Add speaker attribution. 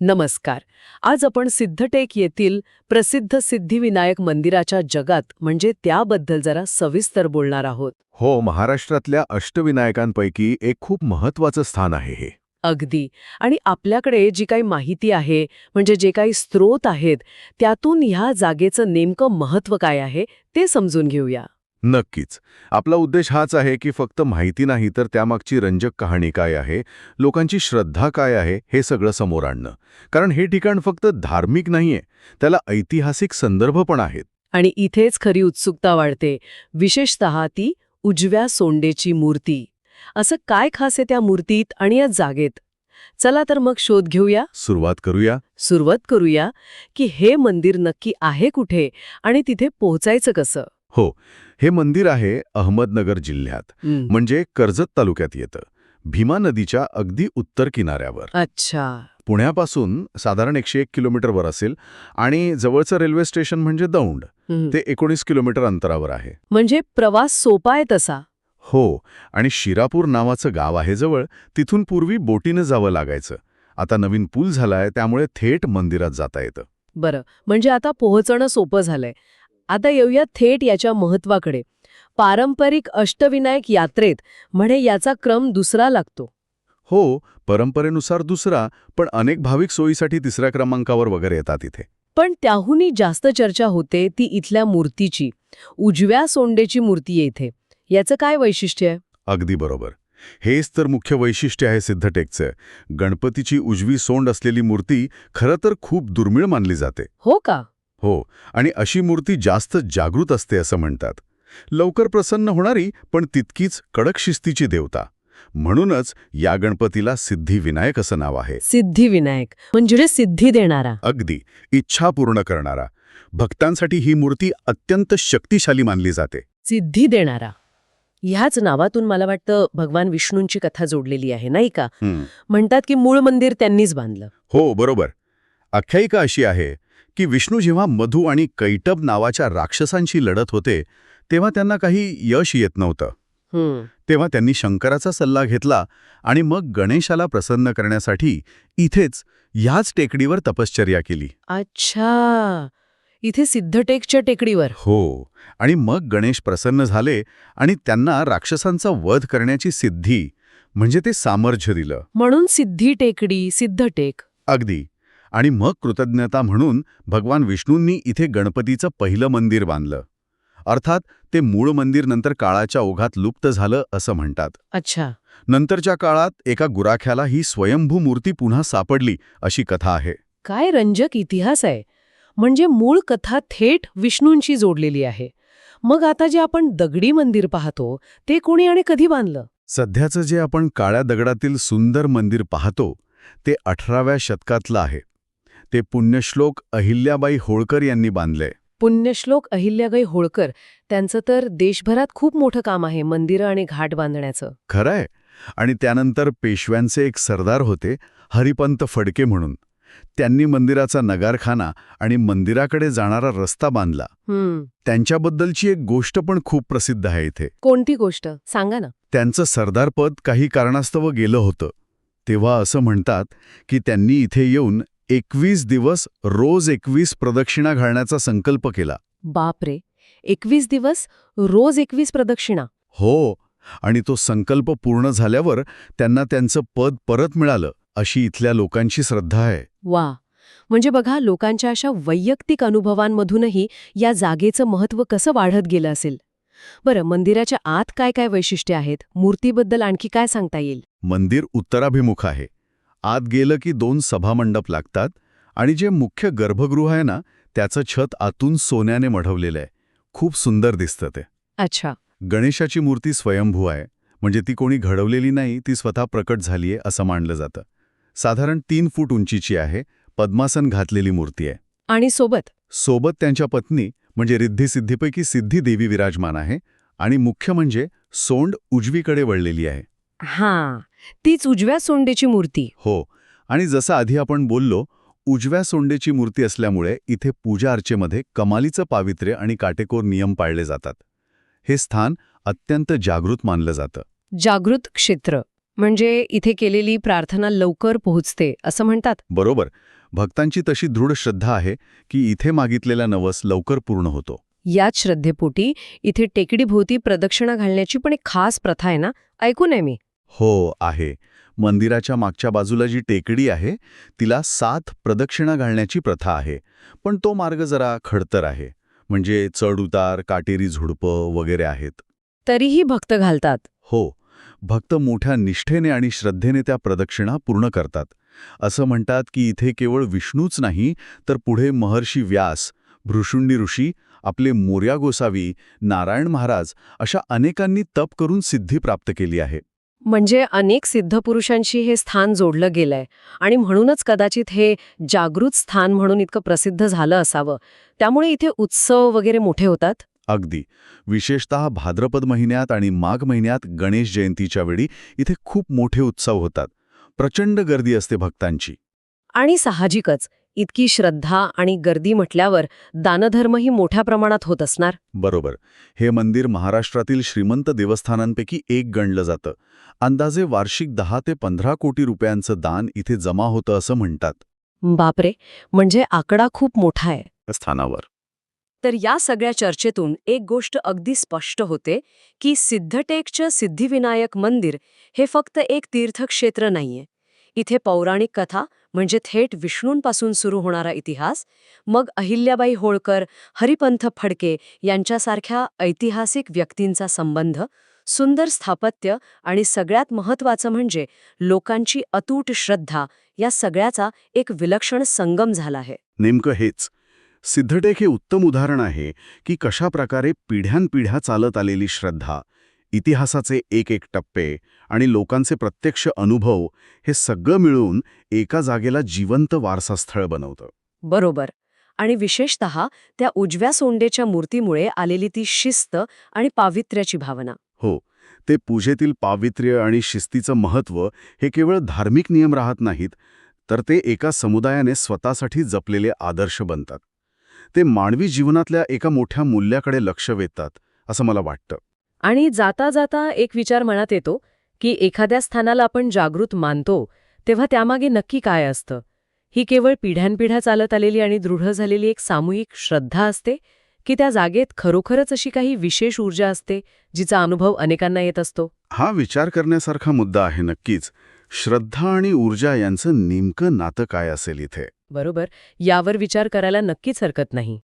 Speaker 1: नमस्कार. आज आपण सिद्धटेक येथील प्रसिद्ध सिद्धिविनायक मंदिराच्या जगात म्हणजे त्याबद्दल जरा सविस्तर बोलणार आहोत.
Speaker 2: हो महाराष्ट्रातल्या अष्टविनायकांपैकी एक खूप महत्वाचं स्थान आहे हे.
Speaker 1: अगदी. आणि आपल्याकडे जी काही माहिती आहे म्हणजे जे काही स्रोत आहेत त्यातून ह्या जागेचं नेमकं महत्त्व काय आहे ते समजून घेऊया.
Speaker 2: नक्कीच. आपला उद्देश हाच आहे की फक्त माहिती नाही तर त्यामागची रंजक कहाणी काय आहे? लोकांची श्रद्धा काय आहे? हे सगळं समोर आणणं. कारण हे ठिकाण फक्त धार्मिक नाहीये त्याला ऐतिहासिक संदर्भ पण आहेत.
Speaker 1: आणि इथेच खरी उत्सुकता वाढते. विशेषतः ती उजव्या सोंडेची मूर्ती. असं काय खास आहे त्या मूर्तीत आणि या जागेत? चला तर मग शोध घेऊया.
Speaker 2: सुरुवात करूया.
Speaker 1: सुरुवात करूया की हे मंदिर नक्की आहे कुठे आणि तिथे पोहोचायचं कसं?
Speaker 2: हो हे मंदिर आहे अहमदनगर जिल्ह्यात. म्हणजे कर्जत तालुक्यात येतं. भीमा नदीच्या अगदी उत्तर किनाऱ्यावर.
Speaker 1: अच्छा.
Speaker 2: पुण्यापासून साधारण एकशे एक किलोमीटरवर असेल आणि जवळचं रेल्वे स्टेशन म्हणजे दौंड. ते एकोणीस किलोमीटर अंतरावर आहे.
Speaker 1: म्हणजे प्रवास सोपा आहे तसा.
Speaker 2: हो आणि शिरापूर नावाचं गाव आहे जवळ. तिथून पूर्वी बोटीनं जावं लागायचं. आता नवीन पूल झालाय त्यामुळे थेट मंदिरात जाता येतं.
Speaker 1: बरं. म्हणजे आता पोहोचणं सोपं झालंय. आता येऊया थेट याच्या महत्वाकडे. पारंपरिक अष्टविनायक यात्रेत म्हणे याचा क्रम दुसरा लागतो.
Speaker 2: हो परंपरेनुसार दुसरा पण अनेक भाविक सोयीसाठी तिसऱ्या क्रमांकावर वगैरे येतात इथे.
Speaker 1: पण त्याहूनही जास्त चर्चा होते ती इथल्या मूर्तीची. उजव्या सोंडेची मूर्ती आहे इथे. याचं काय वैशिष्ट्य आहे?
Speaker 2: अगदी बरोबर. हेच तर मुख्य वैशिष्ट्य आहे सिद्धटेकचं. गणपतीची उजवी सोंड असलेली मूर्ती खरं तर खूप दुर्मिळ मानली जाते.
Speaker 1: हो का?
Speaker 2: हो आणि अशी मूर्ती जास्त जागृत असते असं म्हणतात. लवकर प्रसन्न होणारी पण तितकीच कडक शिस्तीची देवता. म्हणूनच या गणपतीला सिद्धिविनायक असं नाव आहे.
Speaker 1: सिद्धिविनायक म्हणजे सिद्धी देणारा.
Speaker 2: अगदी इच्छा पूर्ण करणारा. भक्तांसाठी ही मूर्ती अत्यंत शक्तिशाली मानली जाते.
Speaker 1: सिद्धी देणारा. ह्याच नावातून मला वाटतं भगवान विष्णूंची कथा जोडलेली आहे नाही का. म्हणतात की मूळ मंदिर त्यांनीच बांधलं.
Speaker 2: हो बरोबर. आख्यायिका अशी आहे की विष्णू जेव्हा मधू आणि कैटब नावाच्या राक्षसांशी लढत होते तेव्हा त्यांना काही यश येत नव्हतं. तेव्हा त्यांनी शंकराचा सल्ला घेतला आणि मग गणेशाला प्रसन्न करण्यासाठी इथेच ह्याच टेकडीवर तपश्चर्या केली.
Speaker 1: अच्छा. इथे सिद्धटेकच्या टेकडीवर.
Speaker 2: हो. आणि मग गणेश प्रसन्न झाले आणि त्यांना राक्षसांचा वध करण्याची सिद्धी म्हणजे ते सामर्थ्य दिलं.
Speaker 1: म्हणून सिद्धी टेकडी सिद्धटेक.
Speaker 2: अगदी. आणि मग कृतज्ञता म्हणून भगवान विष्णूंनी इथे गणपतीचं पहिलं मंदिर बांधलं. अर्थात ते मूळ मंदिर नंतर काळाच्या ओघात लुप्त झालं असं म्हणतात.
Speaker 1: अच्छा.
Speaker 2: नंतरच्या काळात एका गुराख्याला ही स्वयंभू मूर्ती पुन्हा सापडली अशी कथा आहे.
Speaker 1: काय रंजक इतिहास आहे. म्हणजे मूळ कथा थेट विष्णूंशी जोडलेली आहे. मग आता जे आपण दगडी मंदिर पाहतो ते कोणी आणि कधी बांधलं?
Speaker 2: सध्याचं जे आपण काळ्या दगडातील सुंदर मंदिर पाहतो ते अठराव्या शतकातलं आहे. ते पुण्यश्लोक अहिल्याबाई होळकर यांनी बांधले.
Speaker 1: पुण्यश्लोक अहिल्याबाई होळकर त्यांचं तर देशभरात खूप मोठं काम आहे मंदिरं आणि घाट बांधण्याचं.
Speaker 2: खरंय. आणि त्यानंतर पेशव्यांचे एक सरदार होते हरिपंत फडके म्हणून. त्यांनी मंदिराचा नगारखाना आणि मंदिराकडे जाणारा रस्ता बांधला. त्यांच्याबद्दलची एक गोष्ट पण खूप प्रसिद्ध आहे इथे.
Speaker 1: कोणती गोष्ट? सांगा ना.
Speaker 2: त्यांचं सरदारपद काही कारणास्तव गेलं होतं. तेव्हा असं म्हणतात की त्यांनी इथे येऊन एकवीस दिवस रोज एकवीस प्रदक्षिणा घालण्याचा संकल्प केला.
Speaker 1: बापरे. एकवीस दिवस रोज एकवीस प्रदक्षिणा.
Speaker 2: हो आणि तो संकल्प पूर्ण झाल्यावर त्यांना त्यांचं पद परत मिळालं अशी इथल्या लोकांची श्रद्धा आहे.
Speaker 1: वा. म्हणजे बघा लोकांच्या अशा वैयक्तिक अनुभवांमधूनही या जागेचं महत्त्व कसं वाढत गेलं असेल. बरं मंदिराच्या आत काय काय वैशिष्ट्ये आहेत? मूर्तीबद्दल आणखी काय सांगता येईल?
Speaker 2: मंदिर उत्तराभिमुख आहे. आत गेलं की दोन सभामंडप लागतात आणि जे मुख्य गर्भगृह आहे ना त्याचं छत आतून सोन्याने मढवलेलं आहे. खूप सुंदर दिसतं ते.
Speaker 1: अच्छा.
Speaker 2: गणेशाची मूर्ती स्वयंभू आहे. म्हणजे ती कोणी घडवलेली नाही ती स्वतः प्रकट झालीये असं मानलं जातं. साधारण तीन फूट उंचीची आहे पद्मासन घातलेली मूर्ती आहे.
Speaker 1: आणि सोबत?
Speaker 2: सोबत त्यांच्या पत्नी म्हणजे रिद्धिसिद्धीपैकी सिद्धी देवी विराजमान आहे आणि मुख्य म्हणजे सोंड उजवीकडे वळलेली आहे.
Speaker 1: हां तीच उजव्या सोंडेची मूर्ती.
Speaker 2: हो आणि जसं आधी आपण बोललो उजव्या सोंडेची मूर्ती असल्यामुळे इथे पूजा अर्चेमध्ये कमालीचं पावित्र्य आणि काटेकोर नियम पाळले जातात. हे स्थान अत्यंत जागृत मानलं जातं.
Speaker 1: जागृत क्षेत्र म्हणजे इथे केलेली प्रार्थना लवकर पोहोचते असं म्हणतात.
Speaker 2: बरोबर. भक्तांची तशी दृढ श्रद्धा आहे की इथे मागितलेला नवस लवकर पूर्ण होतो.
Speaker 1: याच श्रद्धेपोटी इथे टेकडीभोवती प्रदक्षिणा घालण्याची पण एक खास प्रथा आहे ना? ऐकून आहे मी.
Speaker 2: हो आहे. मंदिराच्या मागच्या बाजूला जी टेकडी आहे तिला सात प्रदक्षिणा घालण्याची प्रथा आहे. पण तो मार्ग जरा खडतर आहे. म्हणजे चढ उतार काटेरी झुडपं वगैरे आहेत.
Speaker 1: तरीही भक्त घालतात.
Speaker 2: हो. भक्त मोठ्या निष्ठेने आणि श्रद्धेने त्या प्रदक्षिणा पूर्ण करतात. असं म्हणतात की इथे केवळ विष्णूच नाही तर पुढे महर्षी व्यास भृशुंडी ऋषी आपले मोर्या गोसावी नारायण महाराज अशा अनेकांनी तप करून सिद्धी प्राप्त केली आहे.
Speaker 1: म्हणजे अनेक सिद्धपुरुषांशी हे स्थान जोडलं गेलंय. आणि म्हणूनच कदाचित हे जागृत स्थान म्हणून इतकं प्रसिद्ध झालं असावं. त्यामुळे इथे उत्सव वगैरे मोठे होतात?
Speaker 2: अगदी. विशेषतः भाद्रपद महिन्यात आणि माघ महिन्यात गणेश जयंतीच्या वेळी इथे खूप मोठे उत्सव होतात. प्रचंड गर्दी असते भक्तांची.
Speaker 1: आणि साहजिकच. इतकी श्रद्धा आणि गर्दी म्हटल्यावर दानधर्मही मोठ्या प्रमाणात होत असणार?
Speaker 2: बरोबर. हे मंदिर महाराष्ट्रातील श्रीमंत देवस्थानांपैकी एक गणलं जातं. अंदाजे वार्षिक दहा ते पंधरा कोटी रुपयांचं दान इथे जमा होतं असं म्हणतात.
Speaker 1: बापरे! म्हणजे आकडा खूप मोठा आहे.
Speaker 2: स्थानावर.
Speaker 1: तर या सगळ्या चर्चेतून एक गोष्ट अगदी स्पष्ट होते की सिद्धटेकचं सिद्धिविनायक मंदिर हे फक्त एक तीर्थक्षेत्र नाहीये. इथे पौराणिक कथा म्हणजे थेट विष्णूंपासून सुरू होणारा इतिहास मग अहिल्याबाई होळकर हरिपंथ फडके यांच्यासारख्या ऐतिहासिक व्यक्तींचा संबंध सुंदर स्थापत्य आणि सगळ्यात महत्त्वाचं म्हणजे लोकांची अतूट श्रद्धा या सगळ्याचा एक विलक्षण संगम झाला आहे.
Speaker 2: नेमकं हेच. सिद्धटेक हे उत्तम उदाहरण आहे की कशा प्रकारे पिढ्यानपिढ्या चालत आलेली श्रद्धा इतिहासाचे एक एक टप्पे आणि लोकांचे प्रत्यक्ष अनुभव हे सगळं मिळून एका जागेला जिवंत वारसास्थळ बनवतं.
Speaker 1: बरोबर. आणि विशेषत त्या उजव्या सोंडेच्या मूर्तीमुळे आलेली ती शिस्त आणि पावित्र्याची भावना.
Speaker 2: हो ते पूजेतील पावित्र्य आणि शिस्तीचं महत्त्व हे केवळ धार्मिक नियम राहत नाहीत तर ते एका समुदायाने स्वतःसाठी जपलेले आदर्श बनतात. ते मानवी जीवनातल्या एका मोठ्या मूल्याकडे लक्ष वेधतात असं मला वाटतं.
Speaker 1: आणि जाता जाता एक विचार मनात येतो की एखाद्या स्थानाला आपण जागृत मानतो तेव्हा त्यामागे नक्की काय असतं? ही केवळ पिढ्यानपिढ्या चालत आलेली आणि दृढ झालेली एक सामूहिक श्रद्धा असते की त्या जागेत खरोखरच अशी काही विशेष ऊर्जा असते जिचा अनुभव अनेकांना येत असतो?
Speaker 2: हा विचार करण्यासारखा मुद्दा आहे नक्कीच. श्रद्धा आणि ऊर्जा यांचं नेमकं नातं काय असेल इथे?
Speaker 1: बरोबर. यावर विचार करायला नक्कीच हरकत नाही.